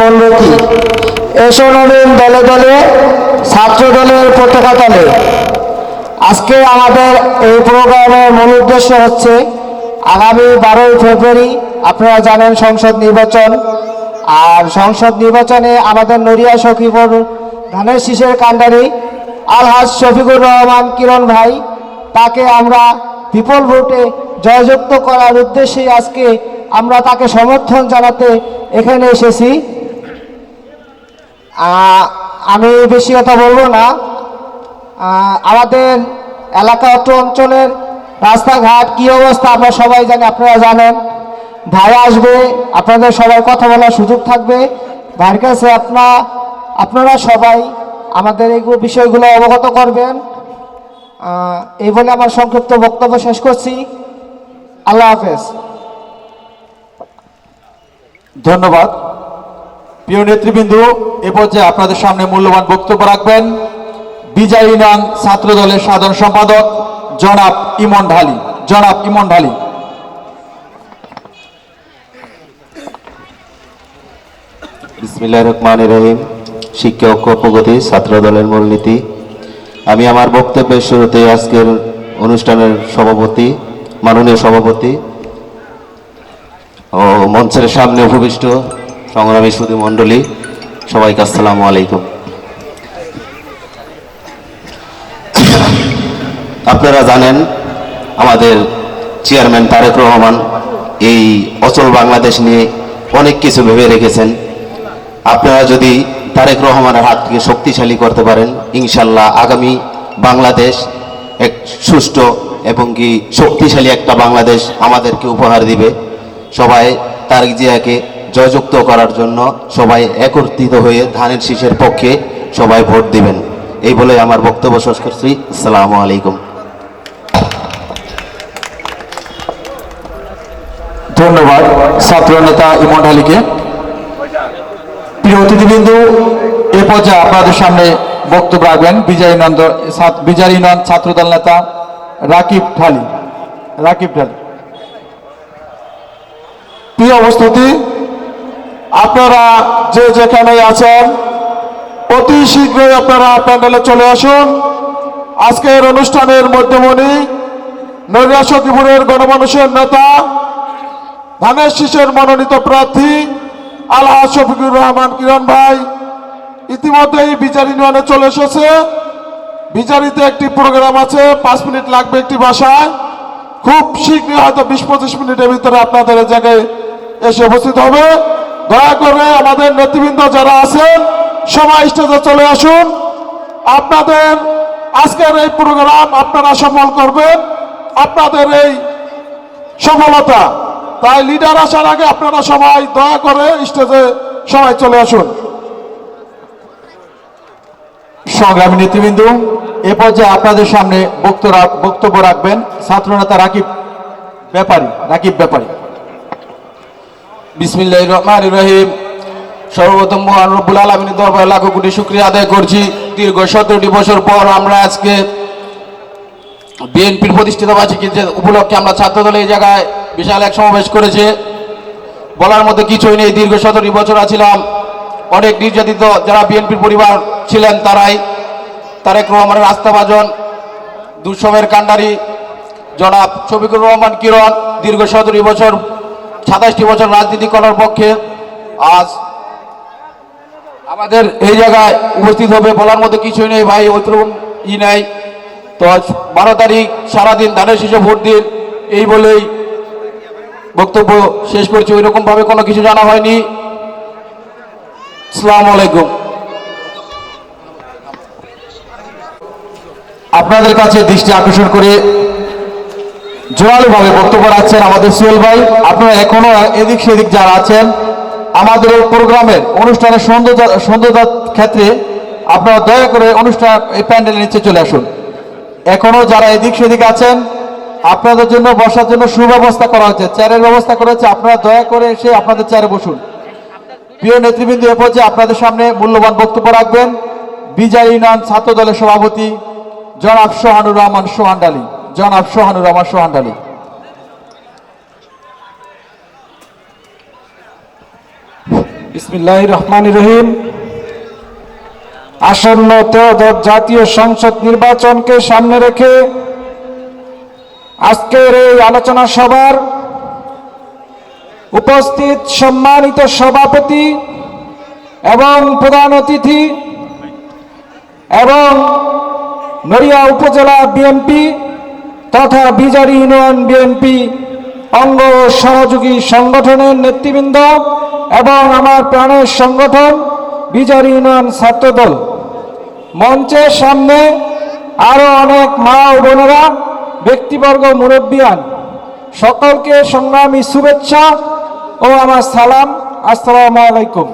মূলনীতি এসো নবীন দলে দলে, ছাত্র দলের পতাকা তলে। আজকে আমাদের এই প্রোগ্রামের মূল উদ্দেশ্য হচ্ছে, আগামী বারোই ফেব্রুয়ারি আপনারা জানেন সংসদ নির্বাচন। আর সংসদ নির্বাচনে আমাদের নড়িয়া সখীপুর ধানের শীষের কান্ডারি আলহাজ শফিকুর রহমান কিরণ ভাই, তাকে আমরা বিপুল ভোটে জয়যুক্ত করার উদ্দেশ্যে আজকে আমরা তাকে সমর্থন জানাতে এখানে এসেছি। আমি বেশি কথা বলব না। আমাদের এলাকা অঞ্চলের রাস্তাঘাট কি অবস্থা আমরা সবাই জানি, আপনারা জানেন। ভাই আসবে, আপনাদের সবাই কথা বলার সুযোগ থাকবে। ভাইয়ের কাছে আপনার আপনারা সবাই আমাদের এই বিষয়গুলো অবগত করবেন। এই বলে আমার সংক্ষিপ্ত বক্তব্য শেষ করছি। আল্লাহ হাফেজ। ধন্যবাদ। প্রিয় নেতৃবৃন্দ, এ পর্যায়ে আপনাদের সামনে মূল্যবান বক্তব্য রাখবেন। বিজয়ী নন ছাত্র দলের সাধারণ সম্পাদক জনাব ইমন ঢালি। জনাব ইমন ঢালি। বিসমিল্লাহ রহমান রহিম। শিক্ষা ঐক্য প্রগতি ছাত্র দলের মূলনীতি। আমি আমার বক্তব্যের শুরুতে আজকের অনুষ্ঠানের সভাপতি, মাননীয় সভাপতি ও মঞ্চের সামনে উপবিষ্ট সংগ্রামী সুদী মণ্ডলী, সবাইকে আসসালামু আলাইকুম। আপনারা জানেন, আমাদের চেয়ারম্যান তারেক রহমান এই অচল বাংলাদেশ নিয়ে অনেক কিছু ভেবে রেখেছেন। আপনারা যদি তারেক রহমানের হাতকে শক্তিশালী করতে পারেন, ইনশাল্লাহ আগামী বাংলাদেশ এক সুষ্ঠু এবং কি শক্তিশালী একটা বাংলাদেশ আমাদেরকে উপহার দিবে। সবাই তারেক জিয়াকে জয়যুক্ত করার জন্য সবাই একত্রিত হয়ে ধানের শীষের পক্ষে সবাই ভোট দিবেন। এই বলে আমার বক্তব্য শেষ করছি। আসসালামু আলাইকুম। ধন্যবাদ ছাত্র নেতা ইমন ঢালিকে। প্রিয় অতিথিবৃন্দু, এ পর্যায়ে আপনাদের সামনে বক্তব্য রাখবেন বিজয়ী নন্দ ছাত্র- বিজয়ী নন ছাত্রদল নেতা রাকিব ঢালি। রাকিব ঢালি। প্রিয় উপস্থিতি আপনারা যে যেখানে আছেন, অতি শীঘ্রই আপনারা প্যান্ডেলে চলে আসুন। আজকের অনুষ্ঠানের মধ্যমণি নৈরা সখীপুরের গণমানুষের নেতা, ধানের শীষের মনোনীত প্রার্থী আলহাজ শফিকুর রহমান কিরণ ভাই ইতিমধ্যেই বিচার ইউনিয়নে চলে এসেছে। বিচারিতে একটি প্রোগ্রাম আছে, পাঁচ মিনিট লাগবে একটি ভাষায়। খুব শীঘ্রই হয়তো বিশ পঁচিশ মিনিটের ভিতরে আপনাদের জায়গায় এসে উপস্থিত হবে। দয়া করে আমাদের নেতৃবৃন্দ যারা আছেন, সবাই স্টেজে চলে আসুন। আপনাদের আজকের এই প্রোগ্রাম আপনারা সফল করবেন। আপনাদের এই সফলতা। তাই লিডার আসার আগে আপনারা সবাই দয়া করে স্টেজে সবাই চলে আসুন। সংগ্রামী নেতৃবৃন্দ, এ পর্যায়ে আপনাদের সামনে বক্তব্য রাখবেন। ছাত্রনেতা রাকিব ব্যাপারী রাকিব ব্যাপারী। বিসমিল্লাহ রহমান রহিম। সর্বপ্রথম মহান রব্বুল আলমিনের দরবারে লাখো কোটি শুক্রিয়া আদায় করছি। দীর্ঘ সতেরোটি বছর পর আমরা আজকে বিএনপির প্রতিষ্ঠিত বার্ষিকী উপলক্ষে আমরা ছাত্রদল এই জায়গায় বিশাল এক সমাবেশ করেছে। বলার মতো কিছুই নেই, দীর্ঘ সতেরোটি বছর আছিলাম। অনেক নির্যাতিত যারা বিএনপির পরিবার ছিলেন তারাই। তারেক রহমানের আস্থাভাজন দুঃসময়ের কাণ্ডারি জনাব শফিকুর রহমান কিরণ, দীর্ঘ সতেরোটি বছর সাতাশটি বছর রাজনীতি করার পক্ষে আজ আমাদের এই জায়গায় উপস্থিত হবে বলার মতো কিছুই নেই, ভাই ওইরকম ই নাই। তো বারো তারিখ, সারাদিন ধানের শীষে ভোট দিন, এই বলেই বক্তব্য শেষ করছি। ওই রকম ভাবে কোনো কিছু জানা হয়নি। আসসালামু আলাইকুম। আপনাদের কাছে দৃষ্টি আকর্ষণ করে জোরালোভাবে বক্তব্য রাখছেন আমাদের সুয়েল ভাই। আপনারা এখনও এদিক সেদিক যারা আছেন, আমাদের প্রোগ্রামের অনুষ্ঠানের সৌন্দর্য ক্ষেত্রে আপনারা দয়া করে অনুষ্ঠান এই প্যান্ডেলের নিচে চলে আসুন। এখনও যারা এদিক সেদিক আছেন, আপনাদের জন্য বসার জন্য সুব্যবস্থা করা হচ্ছে চেয়ারের ব্যবস্থা করা হচ্ছে আপনারা দয়া করে এসে আপনাদের চেয়ারে বসুন। প্রিয় নেতৃবৃন্দ, এ পর্যায়ে আপনাদের সামনে মূল্যবান বক্তব্য রাখবেন। বিজয় ইউনিয়ন ছাত্র দলের সভাপতি জনাব সোহানুর রহমান সোহানডালি জনাব সোহানুর রহমান সোহানডালি বিসমিল্লাহ রহমান রহিম। আসন্ন ত্রয়োদশ জাতীয় সংসদ নির্বাচনকে সামনে রেখে আজকের এই আলোচনা সভার উপস্থিত সম্মানিত সভাপতি এবং প্রধান অতিথি এবং নড়িয়া উপজেলা বিএনপি তথা বিজারি ইউনিয়ন বিএনপি অঙ্গ সহযোগী সংগঠনের নেতৃবৃন্দ এবং আমার প্রাণের সংগঠন বিজারি ইউনিয়ন ছাত্রদল। মঞ্চের সামনে আরও অনেক মা ও বোনেরা, ব্যক্তিবর্গ, মুরব্বিয়ান, সকলকে সংগ্রামী শুভেচ্ছা ও আমার সালাম। আসসালামু আলাইকুম।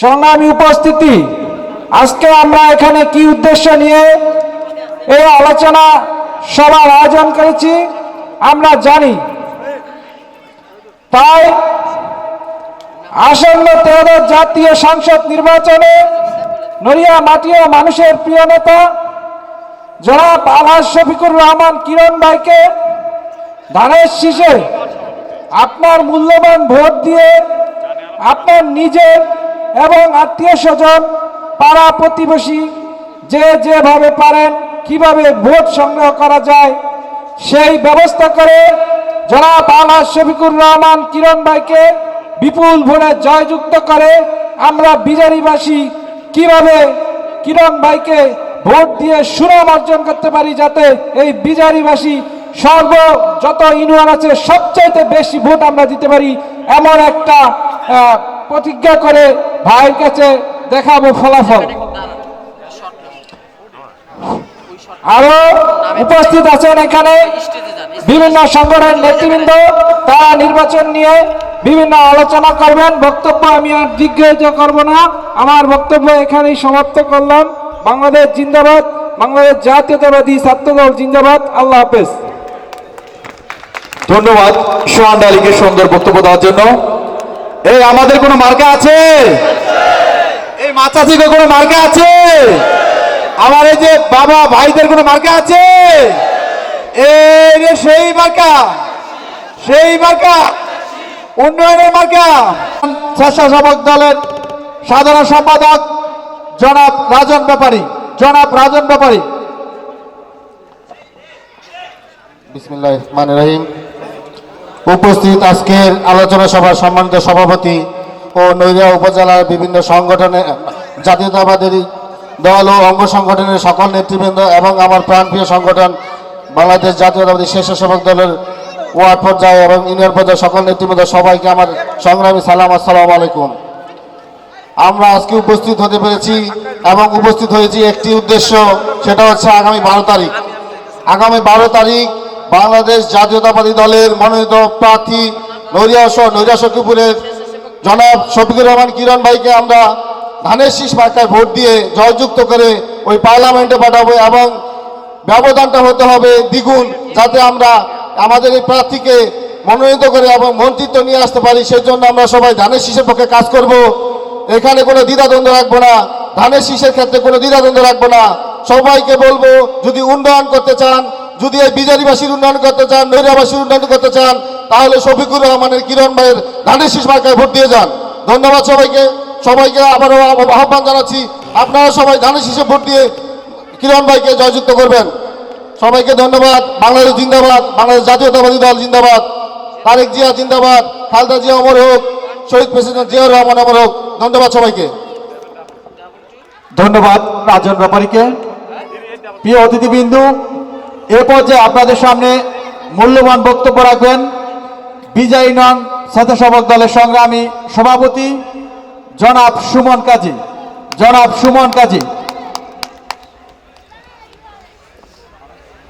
সংগ্রামী উপস্থিতি, আজকে আমরা এখানে কি উদ্দেশ্য নিয়ে এই আলোচনা সভার আয়োজন করেছি। আমরা জানি, তাই আসন্ন ত্রয়োদশ জাতীয় সংসদ নির্বাচনে নড়িয়া মাটিয়া মানুষের প্রিয় নেতা জনাব আলহাজ শফিকুর রহমান কিরণ ভাইকে ধানের শীষে আপনার মূল্যবান ভোট দিয়ে আপনার নিজের এবং আত্মীয় স্বজন, পাড়া প্রতিবেশী যে যেভাবে পারেন কীভাবে ভোট সংগ্রহ করা যায়, সেই ব্যবস্থা করে জনাব আলহাজ শফিকুর রহমান কিরণ ভাইকে বিপুল ভোটে জয়যুক্ত করে আমরা বিজারিবাসী কীভাবে কিরণ ভাইকে ভোট দিয়ে সুনাম অর্জন করতে পারি যাতে এই বিজারিবাসী সর্ব যত ইউনিয়ন আছে, সবচাইতে বেশি ভোট আমরা দিতে পারি, এমন একটা প্রতিজ্ঞা করে ভাইয়ের কাছে দেখাবো ফলাফল। আরও উপস্থিত আছেন এখানে বিভিন্ন সংগঠনের নেতৃবৃন্দ তারা নির্বাচন নিয়ে বিভিন্ন আলোচনা করবেন। বক্তব্য আমি আর দীর্ঘায়িত করব না। আমার বক্তব্য এখানেই সমাপ্ত করলাম। বাংলাদেশ জিন্দাবাদ বাংলাদেশ জাতীয়তাবাদী ছাত্রদল জিন্দাবাদ। আল্লাহ হাফেজ। ধন্যবাদ সোহান আলীকে সুন্দর বক্তব্য দেওয়ার জন্য। এই আমাদের কোনো মার্কা আছে? এই মাচা থেকে কোনো মার্কা আছে? এই যে বাবা ভাইদের কোনো মার্কা আছে? সেই মার্কা সেই মার্কা, উন্নয়নের মার্কা। স্বেচ্ছাসেবক দলের সাধারণ সম্পাদক জনাব রাজন ব্যাপারী, জনাব রাজন ব্যাপারী। রহিম। উপস্থিত আজকের আলোচনা সভার সম্মানিত সভাপতি ও নৈরা উপজেলার বিভিন্ন সংগঠনের জাতীয়তাবাদের দল ও অঙ্গ সংগঠনের সকল নেতৃবৃন্দ এবং আমার প্রাণপ্রিয় সংগঠন বাংলাদেশ জাতীয়তাবাদী স্বেচ্ছাসেবক দলের ওয়ার্ড পর্যায়ে এবং ইউনিয়ন পর্যায়ে সকল নেতৃবৃন্দ সবাইকে আমার সংগ্রামী সালাম, আসসালামু আলাইকুম। আমরা আজকে উপস্থিত হতে পেরেছি এবং উপস্থিত হয়েছি একটি উদ্দেশ্য, সেটা হচ্ছে আগামী বারো তারিখ। আগামী বারো তারিখ বাংলাদেশ জাতীয়তাবাদী দলের মনোনীত প্রার্থী নড়িয়া সহ নড়িয়া জনাব শফিকুর রহমান কিরণ ভাইকে আমরা ধানের শীষ মার্কায় ভোট দিয়ে জয়যুক্ত করে ওই পার্লামেন্টে পাঠাবো এবং ব্যবধানটা হতে হবে দ্বিগুণ যাতে আমরা আমাদের এই প্রার্থীকে মনোনীত করে এবং মন্ত্রিত্ব নিয়ে আসতে পারি। সেই জন্য আমরা সবাই ধানের শীষের পক্ষে কাজ করব। এখানে কোনো দ্বিধাদ্বন্দ্ব রাখব না। ধানের শীষের ক্ষেত্রে কোনো দ্বিধাদ্বন্দ্ব রাখব না। সবাইকে বলব, যদি উন্নয়ন করতে চান, যদি এই বিজারিবাসীর উন্নয়ন করতে চান, নৈরাবাসীর উন্নয়ন করতে চান, তাহলে শফিকুর রহমানের কিরণ ভাইয়ের ধানের শীষ মার্কায় ভোট দিয়ে যান। ধন্যবাদ সবাইকে। সবাইকে আবারও আহ্বান জানাচ্ছি, আপনারা সবাই ধানের শীষে ভোট দিয়ে কিরণ ভাইকে জয়যুক্ত করবেন। সবাইকে ধন্যবাদ। বাংলাদেশ জিন্দাবাদ, বাংলাদেশ জাতীয়তাবাদী দল জিন্দাবাদ। তারেক জিয়া জিন্দাবাদ, খালদা জিয়া অমর হোক, শহীদ প্রেসিডেন্ট জিয়াউর রহমান অমর হোক। ধন্যবাদ সবাইকে। ধন্যবাদ রাজন ব্যাপারীকে। প্রিয় অতিথিবিন্দু, এ পর্যায়ে আপনাদের সামনে মূল্যবান বক্তব্য রাখবেন। বিজয়ী নন স্বেচ্ছাসেবক দলের সংগ্রামী সভাপতি জনাব সুমন কাজী, জনাব সুমন কাজী।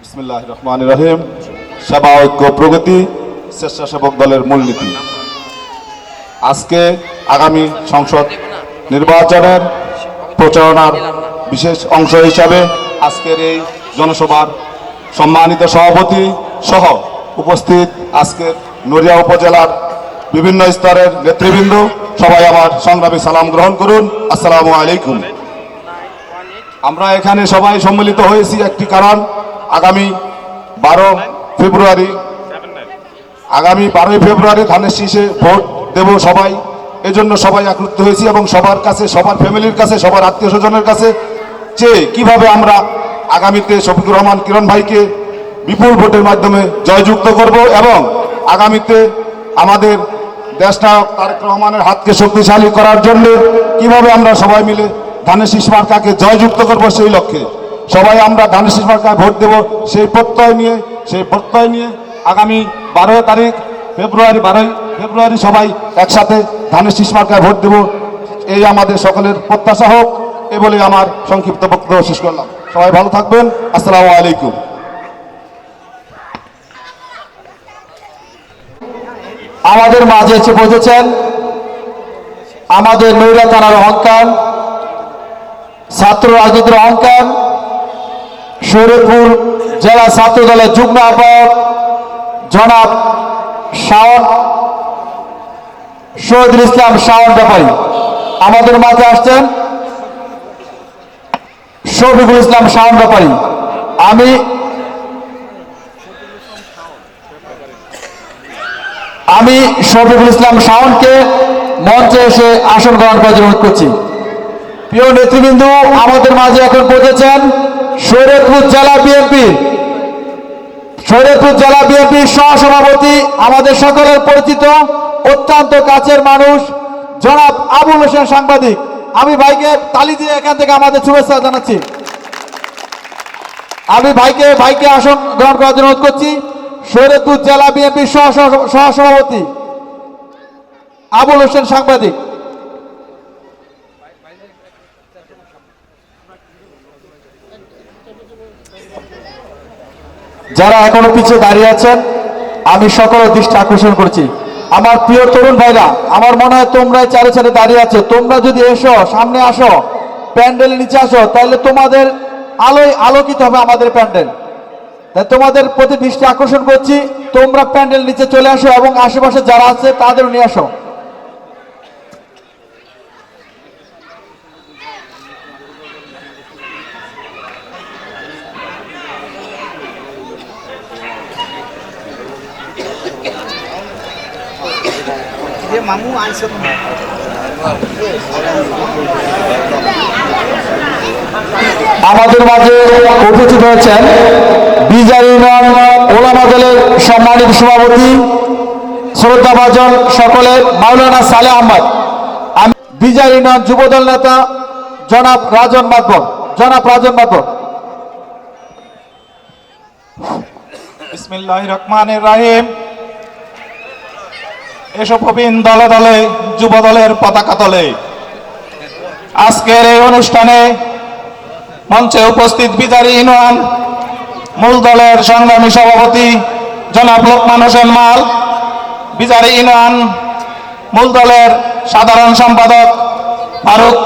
বিসমিল্লাহ রহমান রহিম। সেবা, ঐক্য, প্রগতি, স্বেচ্ছাসেবক দলের মূলনীতি। আজকে আগামী সংসদ নির্বাচনের প্রচারণার বিশেষ অংশ হিসাবে আজকের এই জনসভার সম্মানিত সভাপতি সহ উপস্থিত আজকের নড়িয়া উপজেলার বিভিন্ন স্তরের নেতৃবৃন্দ, সবাই আমার সংগ্রামী সালাম গ্রহণ করুন। আসসালামু আলাইকুম। আমরা এখানে সবাই সম্মিলিত হয়েছি একটি কারণ। আগামী বারো ফেব্রুয়ারি, আগামী বারোই ফেব্রুয়ারি ধানের শীষে ভোট দেব সবাই। এজন্য সবাই একত্রিত হয়েছি এবং সবার কাছে, সবার ফ্যামিলির কাছে, সবার আত্মীয় স্বজনের কাছে যে কীভাবে আমরা আগামীতে শফিকুর রহমান কিরণ ভাইকে বিপুল ভোটের মাধ্যমে জয়যুক্ত করব এবং আগামীতে আমাদের দেশনায়ক তারেক রহমানের হাতকে শক্তিশালী করার জন্য কীভাবে আমরা সবাই মিলে ধানের শীষ মার্কাকে জয়যুক্ত করব সেই লক্ষ্যে? সবাই আমরা ধানের শীষ মার্কায় ভোট দেব সেই প্রত্যয় নিয়ে, সেই প্রত্যয় নিয়ে আগামী বারো তারিখ, ফেব্রুয়ারি বারোই, ফেব্রুয়ারি সবাই একসাথে ধানের শীষ মার্কায় ভোট দেব। এই আমাদের সকলের প্রত্যাশা হোক, এ বলে আমার সংক্ষিপ্ত বক্তব্য শেষ করলাম। সবাই ভালো থাকবেন। আসসালামু আলাইকুম। আমাদের মাঝে এসে বসেছেন আমাদের নৈরা থানার অহংকার, ছাত্র রাজনীতির অহংকার, শরীরপুর জেলা ছাত্র দলের যুগ্ম আহ্বায়ক জনাব শাওন, শহীদুল ইসলাম শাওন ব্যাপারী। আমাদের মাঝে আসছেন শফিকুল ইসলাম শাওন ব্যাপারী। আমি আমি শফিকুল ইসলাম শাওনকে মঞ্চে এসে আসন গ্রহণ করার জন্য করছি। প্রিয় নেতৃবৃন্দ, আমাদের মাঝে এখন পৌঁছেছেন শরীয়তপুর জেলা বিএনপি। শরীয়তপুর জেলা বিএনপির সহসভাপতি, আমাদের সকলের পরিচিত, অত্যন্ত কাছের মানুষ, জনাব আবুল হোসেন সাংবাদিক। আমি ভাইকে তালি দিয়ে এখান থেকে আমাদের শুভেচ্ছা জানাচ্ছি। আমি ভাইকে ভাইকে আসন গ্রহণ করার জন্য অনুরোধ করছি। শরীয়তপুর জেলা বিএনপির সহ, সহ- সহসভাপতি আবুল হোসেন সাংবাদিক। যারা এখনও পিছিয়ে দাঁড়িয়ে আছেন, আমি সকলের দৃষ্টি আকর্ষণ করছি। আমার প্রিয় তরুণ ভাইরা, আমার মনে হয় তোমরা চারে চারে দাঁড়িয়ে আছে। তোমরা যদি এসো, সামনে আসো, প্যান্ডেলের নিচে আসো, তাহলে তোমাদের আলোয় আলোকিত হবে আমাদের প্যান্ডেল। তোমাদের প্রতি দৃষ্টি আকর্ষণ করছি, তোমরা প্যান্ডেল নিচে চলে আসো এবং আশেপাশে যারা আছে তাদেরও নিয়ে আসো। আমাদের মাঝে উপস্থিত হয়েছেন বিজার ওলামা দলের সম্মানিত সভাপতি শ্রদ্ধাভাজন সকলের মাওলানা সালে আহমদ। আমি বিজার যুবদল নেতা জনাব রাজন মাতবর, জনাব রাজন রাহিম। এসব দলে দলে পতাকা তলে। অনুষ্ঠানে মঞ্চে উপস্থিত বিচারী ইউনিয়ন মূল দলের সংগ্রামী সভাপতি জনাব লোকমান হোসেন মাল, বিচারী ইউনিয়ন মূল দলের সাধারণ সম্পাদক ফারুক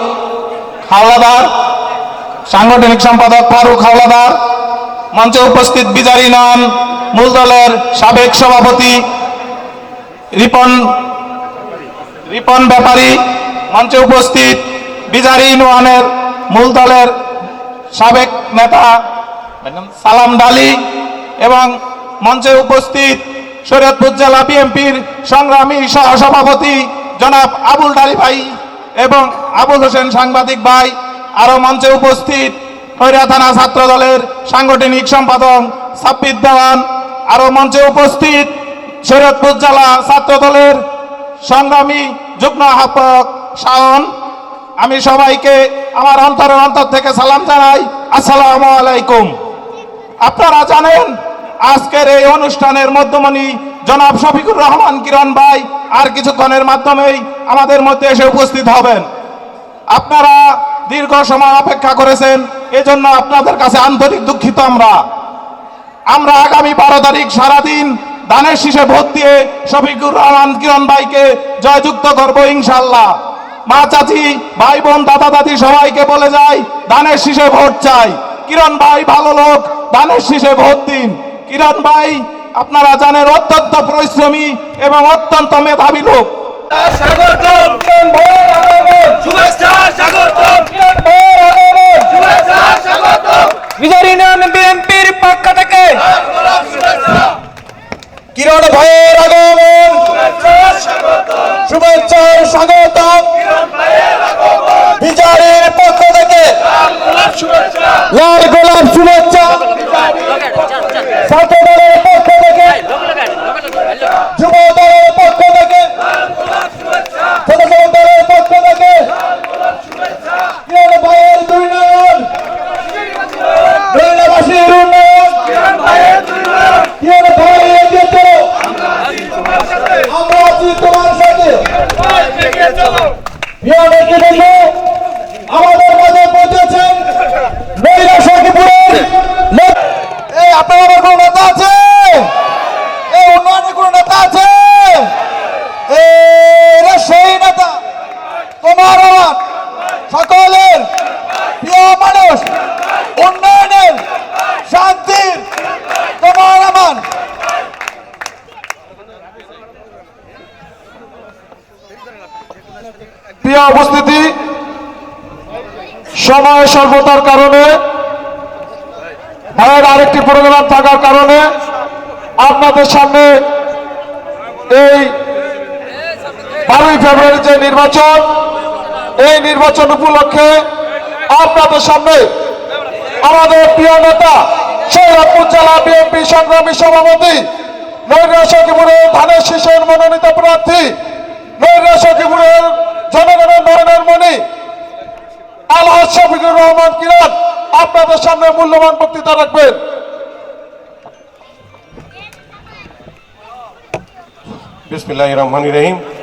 হাওলাদার, সাংগঠনিক সম্পাদক ফারুক হাওলাদার, মঞ্চে উপস্থিত বিচারী নন মূল দলের সাবেক সভাপতি রিপন রিপন ব্যাপারী, মঞ্চে উপস্থিত বিচারী ইউনিয়নের মূল দলের সাবেক নেতা সালাম ডালি এবং মঞ্চে উপস্থিত শরীয়তপুর জেলা বিএনপির সংগ্রামী সহসভাপতি জনাব আবুল ডালি ভাই এবং আবুল হোসেন সাংবাদিক ভাই, আরও মঞ্চে উপস্থিত খৈরা থানা ছাত্র দলের সাংগঠনিক সম্পাদক সাব্বির দেওয়ান, আরও মঞ্চে উপস্থিত শরীয়তপুর জেলা ছাত্র দলের সংগ্রামী যুগ্ম আহ্বায়ক শাওন। আমি সবাইকে আমার অন্তরের অন্তর থেকে সালাম জানাই। আসসালামু আলাইকুম। আপনারা জানেন, আজকের এই অনুষ্ঠানের মধ্যমণি জনাব শফিকুর রহমান কিরণ ভাই আর কিছুক্ষণের মাধ্যমেই আমাদের মধ্যে এসে উপস্থিত হবেন। আপনারা দীর্ঘ সময় অপেক্ষা করেছেন, এজন্য আপনাদের কাছে আন্তরিক দুঃখিত আমরা। আমরা আগামী বারো তারিখ সারাদিন ধানের শীষে ভোট দিয়ে শফিকুর রহমান কিরণ ভাইকে জয়যুক্ত করব ইনশাল্লাহ মা চাচি, ভাই বোন, দাদা দাদি সবাইকে বলে যাই ধানের শীষে ভোট চাই। কিরণ ভাই ভালো লোক ধানের শীষে ভোট দিন। কিরণ ভাই আপনারা জানেন অত্যন্ত পরিশ্রমী এবং অত্যন্ত মেধাবী লোক। বিজয় ইউনিয়ন বিএনপির পক্ষ থেকে কিরণ ভাইয়ের আগমন। শুভেচ্ছার স্বাগত। বিচারের পক্ষ থেকে লাল গোলাপ শুভেচ্ছা। পক্ষ থেকে সময় স্বল্পতার কারণে, ভাইয়ের আরেকটি প্রোগ্রাম থাকার কারণে আপনাদের সামনে এই বারোই ফেব্রুয়ারি যে নির্বাচন, এই নির্বাচন উপলক্ষে আপনাদের সামনে আমাদের প্রিয় নেতা সৈয়দপুর জেলা বিএনপি সংগ্রামী সভাপতি নৈরা ধানের শীষের মনোনীত প্রার্থী, নৈরা জনগণের নয়নের মণি আলহাজ শফিকুর রহমান কিরাত আপনাদের সামনে মূল্যবান বক্তৃতা রাখবেন। বিসমিল্লাহ রহমান রহিম।